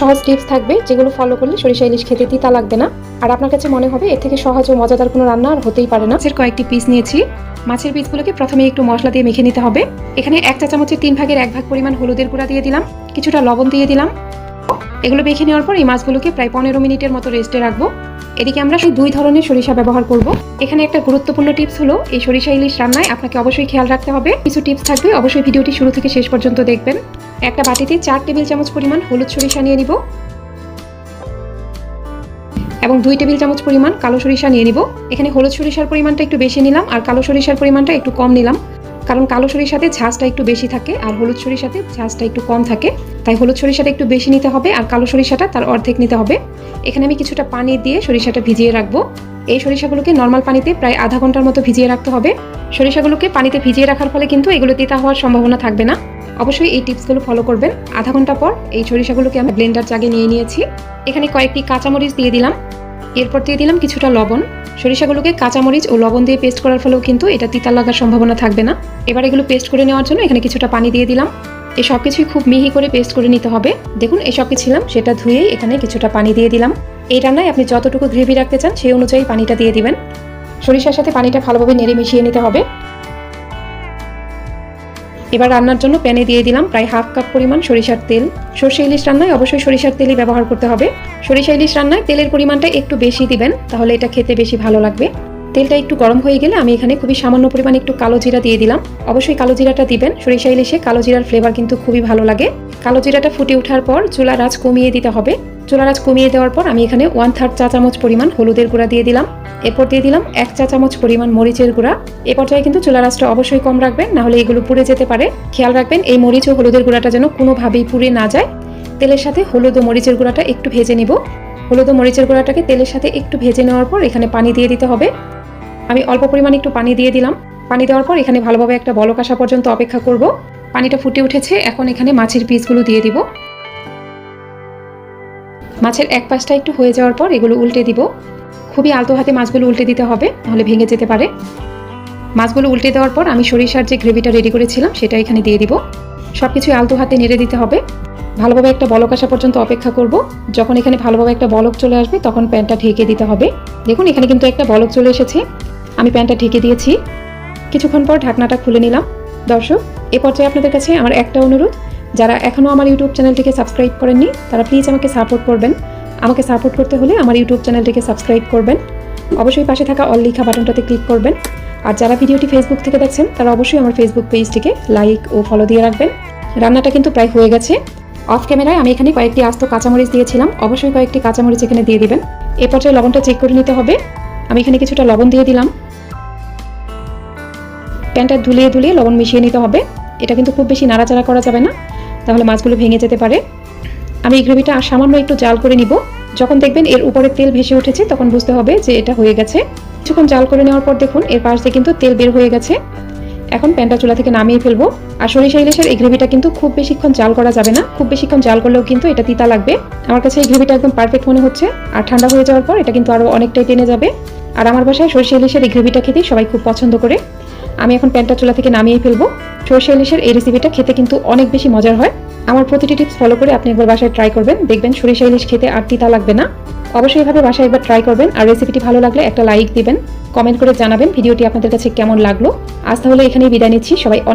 সহজ টিপস থাকবে, যেগুলো ফলো করলে সরিষা, ইলিশ খেতে তিতা লাগবে না। আর আপনার কাছে মনে হবে, এর থেকে সহজ ও মজাদার কোনো রান্না আর হতেই পারে না। মাছের কয়েকটি পিস নিয়েছি। মাছের পিসগুলোকে প্রথমে একটু মশলা দিয়ে মেখে নিতে হবে। এখানে এক চা চামচের তিন ভাগের এক ভাগ পরিমাণ হলুদের গুঁড়া দিয়ে দিলাম, কিছুটা লবণ দিয়ে দিলাম। এগুলো মেখে নেওয়ার পর এই মাছগুলোকে প্রায় পনেরো মিনিটের মতো রেস্টে রাখব। এদিকে আমরা দুই ধরনের সরিষা ব্যবহার করব। এখানে একটা গুরুত্বপূর্ণ টিপস হলো, এই সরিষা ইলিশ রান্নায় আপনাকে অবশ্যই খেয়াল রাখতে হবে। কিছু টিপস থাকবে, অবশ্যই ভিডিওটি শুরু থেকে শেষ পর্যন্ত দেখবেন। একটা বাটিতে চার টেবিল চামচ পরিমাণ হলুদ সরিষা নিয়ে নিব। এবং দুই টেবিল চামচ পরিমাণ কালো সরিষা নিয়ে নিব। এখানে হলুদ সরিষার পরিমাণটা একটু বেশি নিলাম আর কালো সরিষার পরিমাণটা একটু কম নিলাম। কারণ কালো সরিষাতে ঝাঁজটা একটু বেশি থাকে আর হলুদ সরিষাতে ঝাঁজটা একটু কম থাকে। তাই হলুদ সরিষাটা একটু বেশি নিতে হবে আর কালো সরিষাটা তার অর্ধেক নিতে হবে। এখানে আমি কিছুটা পানি দিয়ে সরিষাটা ভিজিয়ে রাখব। এই সরিষাগুলোকে নর্মাল পানিতে প্রায় আধা ঘণ্টার মতো ভিজিয়ে রাখতে হবে। সরিষাগুলোকে পানিতে ভিজিয়ে রাখার ফলে কিন্তু এগুলো তিতা হওয়ার সম্ভাবনা থাকবে না। অবশ্যই এই টিপসগুলো ফলো করবেন। আধা ঘণ্টা পর এই সরিষাগুলোকে আমি ব্লেন্ডার জাগে নিয়ে নিয়েছি। এখানে কয়েকটি কাঁচামরিচ দিয়ে দিলাম। এরপর দিয়ে দিলাম কিছুটা লবণ। সরিষাগুলোকে কাঁচামরিচ ও লবণ দিয়ে পেস্ট করার ফলেও কিন্তু এটা তিতা লাগার সম্ভাবনা থাকবে না। এবার এগুলো পেস্ট করে নেওয়ার জন্য এখানে কিছুটা পানি দিয়ে দিলাম। এই সব কিছুই খুব মিহি করে পেস্ট করে নিতে হবে। দেখুন, এই সব ছিলাম, সেটা ধুয়েই এখানে কিছুটা পানি দিয়ে দিলাম। এই রান্নায় আপনি যতটুকু গ্রেভি রাখতে চান, সেই অনুযায়ী পানিটা দিয়ে দিবেন। সরিষার সাথে পানিটা ভালোভাবে নেড়ে মিশিয়ে নিতে হবে। এবার রান্নার জন্য প্যানে দিয়ে দিলাম প্রায় হাফ কাপ পরিমাণ সরিষার তেল। সর্ষে ইলিশ রান্নায় অবশ্যই সরিষার তেলই ব্যবহার করতে হবে। সরিষা ইলিশ রান্নায় তেলের পরিমাণটা একটু বেশি দিবেন, তাহলে এটা খেতে বেশি ভালো লাগবে। তেলটা একটু গরম হয়ে গেলে আমি এখানে খুবই সামান্য পরিমাণ একটু কালো জিরা দিয়ে দিলাম। অবশ্যই কালো জিরাটা দিবেন, সরিষা ইলিশে কালো জিরার ফ্লেভার কিন্তু খুবই ভালো লাগে। কালো জিরাটা ফুটে ওঠার পর চুলা রাজ কমিয়ে দিতে হবে। চুলার রাজ কমিয়ে দেওয়ার পর আমি এখানে ওয়ান থার্ড চা চামচ পরিমাণ হলুদের গুঁড়া দিয়ে দিলাম। এরপর দিয়ে দিলাম এক চা চামচ পরিমাণ মরিচের গুঁড়া। এ পর্যায়ে কিন্তু চুলা আঁচটা অবশ্যই কম রাখবেন, না হলে এগুলো পুড়ে যেতে পারে। খেয়াল রাখবেন, এই মরিচ ও হলুদের গুঁড়াটা যেন কোনোভাবেই পুড়ে না যায়। তেলের সাথে হলুদ ও মরিচের গুঁড়াটা একটু ভেজে নিব। হলুদ ও মরিচের গুঁড়াটাকে তেলের সাথে একটু ভেজে নেওয়ার পর এখানে পানি দিয়ে দিতে হবে। আমি অল্প পরিমাণ একটু পানি দিয়ে দিলাম। পানি দেওয়ার পর এখানে ভালোভাবে একটা বলক আসা পর্যন্ত অপেক্ষা করব। পানিটা ফুটে উঠেছে, এখন এখানে মাছের পিসগুলো দিয়ে দিব। মাছের এক পাশটা একটু হয়ে যাওয়ার পর এগুলো উল্টে দিব। খুবই আলতো হাতে মাছগুলো উল্টে দিতে হবে নাহলে ভেঙে যেতে পারে। মাছগুলো উল্টে দেওয়ার পর আমি সরিষার যে গ্রেভিটা রেডি করেছিলাম, সেটা এখানে দিয়ে দিব। সব কিছুই আলতো হাতে নেড়ে দিতে হবে। ভালোভাবে একটা বলক আসা পর্যন্ত অপেক্ষা করব। যখন এখানে ভালোভাবে একটা বলক চলে আসবে, তখন প্যানটা ঢেকে দিতে হবে। দেখুন, এখানে কিন্তু একটা বলক চলে এসেছে। আমি প্যানটা ঢেকে দিয়েছি। কিছুক্ষণ পর ঢাকনাটা খুলে নিলাম। দর্শক, এ পর্যায়ে আপনাদের কাছে আমার একটা অনুরোধ। যারা এখনও আমার ইউটিউব চ্যানেলটিকে সাবস্ক্রাইব করেননি, তারা প্লিজ আমাকে সাপোর্ট করবেন। আমাকে সাপোর্ট করতে হলে আমার ইউটিউব চ্যানেলটিকে সাবস্ক্রাইব করবেন। অবশ্যই পাশে থাকা অল লিখা বাটনটাতে ক্লিক করবেন। আর যারা ভিডিওটি ফেসবুক থেকে দেখছেন, তারা অবশ্যই আমার ফেসবুক পেজটিকে লাইক ও ফলো দিয়ে রাখবেন। রান্নাটা কিন্তু প্রায় হয়ে গেছে। অফ ক্যামেরায় আমি এখানে কয়েকটি আস্ত কাঁচামরিচ দিয়েছিলাম। অবশ্যই কয়েকটি কাঁচামরিচ এখানে দিয়ে দিবেন। এ পর্যায়ে লবণটা চেক করে নিতে হবে। আমি এখানে কিছুটা লবণ দিয়ে দিলাম। প্যানটা ধুলিয়ে ধুলিয়ে লবণ মিশিয়ে নিতে হবে। এটা কিন্তু খুব বেশি নাড়াচাড়া করা যাবে না, তাহলে মাছগুলো ভেঙে যেতে পারে। আমি এই গ্রেভিটা আর সামান্য একটু জাল করে নিব। যখন দেখবেন এর উপরে তেল ভেসে উঠেছে, তখন বুঝতে হবে যে এটা হয়ে গেছে। কিছুক্ষণ জাল করে নেওয়ার পর দেখুন, এর পাশ দিয়ে কিন্তু তেল বের হয়ে গেছে। এখন প্যানটা চুলা থেকে নামিয়ে ফেলব। আর সরিষা ইলিশের এই গ্রেভিটা কিন্তু খুব বেশিক্ষণ জাল করা যাবে না। খুব বেশিক্ষণ জাল করলেও কিন্তু এটা তিতা লাগবে। আমার কাছে এই গ্রেভিটা একদম পারফেক্ট মনে হচ্ছে। আর ঠান্ডা হয়ে যাওয়ার পর এটা কিন্তু আরও অনেকটাই টেনে যাবে। আর আমার বাসায় সরষে ইলিশের এই গ্রেভিটা খেতে সবাই খুব পছন্দ করে। আমি এখন প্যানটা চুলা থেকে নামিয়ে ফেলব। সরষে ইলিশের এই রেসিপিটা খেতে কিন্তু অনেক বেশি মজার হয়। আমার প্রতিটি টিপস ফলো করে আপনি একবার বাসায় ট্রাই করবেন। দেখবেন সরিষা ইলিশ খেতে আর তিতা লাগবে না। অবশ্যই এভাবে বাসায় একবার ট্রাই করবেন আর রেসিপিটি ভালো লাগলে একটা লাইক দিবেন। কমেন্ট করে জানাবেন ভিডিওটি আপনাদের কাছে কেমন লাগল। আজ তাহলে এখানেই বিদায় নিচ্ছি। সবাই অনেক